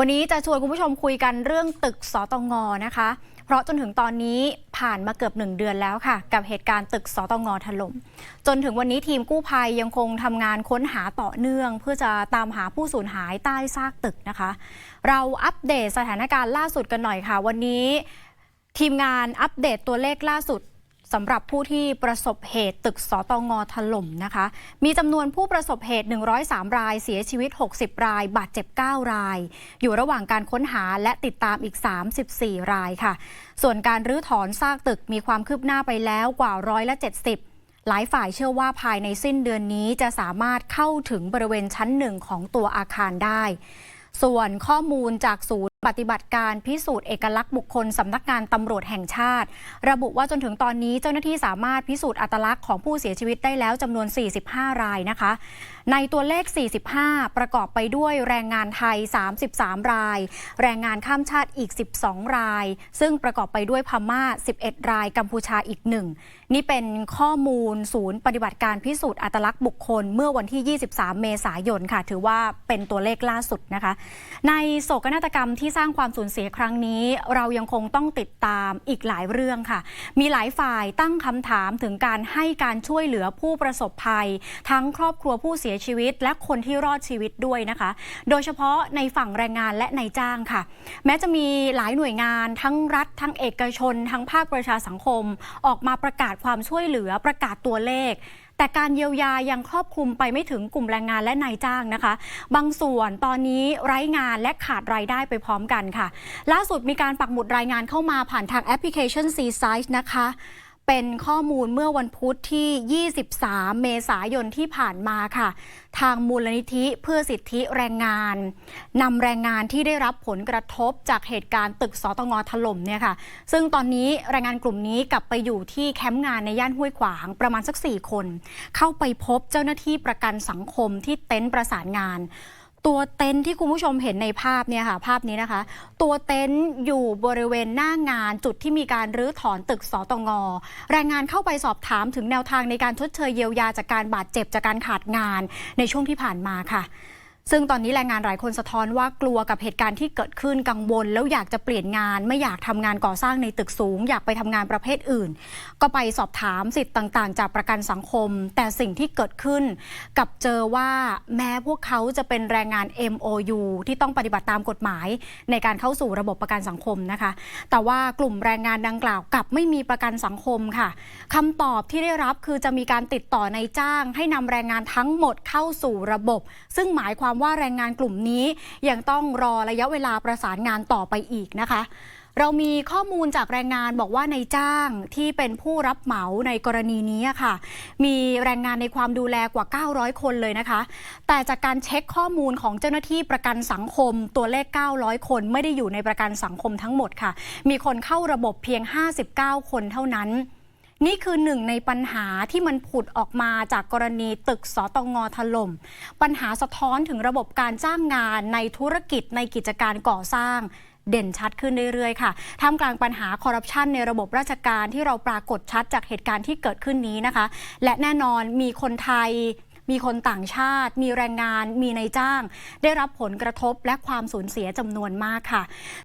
วันนี้จะชวนคุณผู้ชมคุยกันเรื่องตึกสตงนะคะ เพราะจนถึงตอนนี้ผ่านมาเกือบหนึ่งเดือนแล้วค่ะ กับเหตุการณ์ตึกสตงถล่มจนถึงวันนี้ทีมกู้ภัยยังคงทำงานค้นหาต่อเนื่อง เพื่อจะตามหาผู้สูญหายใต้ซากตึกนะคะ เราอัปเดตสถานการณ์ล่าสุดกันหน่อยค่ะ วันนี้ ทีมงานอัปเดตตัวเลขล่าสุด สำหรับผู้ที่ประสบเหตุตึกสตงถล่มนะคะ มีจำนวนผู้ประสบเหตุ 103 ราย เสียชีวิต 60 ราย บาดเจ็บ 9 ราย อยู่ระหว่างการค้นหาและติดตามอีก 34 รายค่ะ ส่วนการรื้อถอนซากตึกมีความคืบหน้าไปแล้วกว่าร้อยละ 70 หลายฝ่ายเชื่อว่าภายในสิ้นเดือนนี้จะสามารถเข้าถึงบริเวณชั้นหนึ่งของตัวอาคารได้ ส่วนข้อมูลจากศูนย์ปฏิบัติการพิสูจน์เอกลักษณ์บุคคลสำนักงานตำรวจแห่งชาติ ระบุว่าจนถึงตอนนี้เจ้าหน้าที่สามารถพิสูจน์อัตลักษณ์ของผู้เสียชีวิตได้แล้วจำนวน 45 รายนะคะ ในตัวเลข 45 ประกอบไปด้วยแรงงานไทย 33 ราย แรงงานข้ามชาติอีก 12 ราย ซึ่งประกอบไปด้วยพม่า 11 ราย กัมพูชาอีกหนึ่งนี่เป็นข้อมูลศูนย์ปฏิบัติการพิสูจน์อัตลักษณ์บุคคล เมื่อวันที่ 23 เมษายนค่ะ ถือว่าเป็นตัวเลขล่าสุดนะคะ ในโศกนาฏกรรมที่สร้างความสูญเสียครั้งนี้ เรายังคงต้องติดตามอีกหลายเรื่องค่ะ มีหลายฝ่ายตั้งคำถามถึงการให้การช่วยเหลือผู้ประสบภัย ทั้งครอบครัวผู้เสียชีวิต และคนที่รอดชีวิตด้วยนะคะ โดยเฉพาะในฝั่งแรงงานและนายจ้างค่ะ แม้จะมีหลายหน่วยงานทั้งรัฐ ทั้งเอกชน ทั้งภาคประชาสังคม ออกมาประกาศความช่วยเหลือประกาศตัวเลข แต่การเยียวยายังครอบคลุมไปไม่ถึงกลุ่มแรงงานและนายจ้างนะคะ บางส่วนตอนนี้ไร้งานและขาดรายได้ไปพร้อมกันค่ะ ล่าสุดมีการปักหมุดรายงานเข้ามาผ่านทางแอปพลิเคชัน C Size นะคะ เป็นข้อมูลเมื่อวันพุธที่ 23 เมษายนที่ผ่านมาค่ะ ทางมูลนิธิเพื่อสิทธิแรงงานนำแรงงานที่ได้รับผลกระทบจากเหตุการณ์ตึกสตงถล่มเนี่ยค่ะ ซึ่งตอนนี้แรงงานกลุ่มนี้กลับไปอยู่ที่แคมป์งานในย่านห้วยขวางประมาณสัก 4 คน เข้าไปพบเจ้าหน้าที่ประกันสังคมที่เต็นท์ประสานงาน ตัวเต็นท์ที่คุณผู้ชมเห็นในภาพเนี่ยค่ะ ภาพนี้นะคะ ตัวเต็นท์อยู่บริเวณหน้างานจุดที่มีการรื้อถอนตึกสตงแรงงานเข้าไปสอบถามถึงแนวทางในการชดเชยเยียวยาจากการบาดเจ็บจากการขาดงานในช่วงที่ผ่านมาค่ะ ซึ่งตอนนี้แรงงานหลายคนสะท้อนว่ากลัวกับเหตุการณ์ที่เกิดขึ้นกังวล แล้วอยากจะเปลี่ยนงาน ไม่อยากทำงานก่อสร้างในตึกสูง อยากไปทำงานประเภทอื่น ก็ไปสอบถามสิทธิ์ต่างๆ จากประกันสังคม แต่สิ่งที่เกิดขึ้น กับเจอว่าแม้พวกเขาจะเป็นแรงงาน MOU ที่ต้องปฏิบัติตามกฎหมาย ในการเข้าสู่ระบบประกันสังคมนะคะ แต่ว่ากลุ่มแรงงานดังกล่าวกับไม่มีประกันสังคมค่ะคำตอบที่ได้รับคือจะมีการติดต่อในจ้าง ให้นำแรงงานทั้งหมดเข้าสู่ระบบ ซึ่งหมายความว่าแรงงานกลุ่มนี้ยังต้องรอระยะเวลาประสานงานต่อไปอีกนะคะเรามีข้อมูลจากแรงงานบอกว่าในจ้างที่เป็นผู้รับเหมาในกรณีนี้ค่ะ มีแรงงานในความดูแลกว่า 900 คนเลยนะคะ แต่จากการเช็คข้อมูลของเจ้าหน้าที่ประกันสังคมตัวเลข 900 คนไม่ได้อยู่ในประกันสังคมทั้งหมดค่ะ มีคนเข้าระบบเพียง 59 คนเท่านั้น นี่คือหนึ่งในปัญหาที่มันผุดออกมาจากกรณีตึกสตงถล่ม ปัญหาสะท้อนถึงระบบการจ้างงานในธุรกิจในกิจการก่อสร้างเด่นชัดขึ้นเรื่อยๆ ค่ะ ท่ามกลางปัญหาคอร์รัปชันในระบบราชการที่เราปรากฏชัดจากเหตุการณ์ที่เกิดขึ้นนี้นะคะ และแน่นอนมีคนไทย มีคนต่างชาติ มีแรงงาน มีนายจ้าง ได้รับผลกระทบและความสูญเสียจำนวนมากค่ะ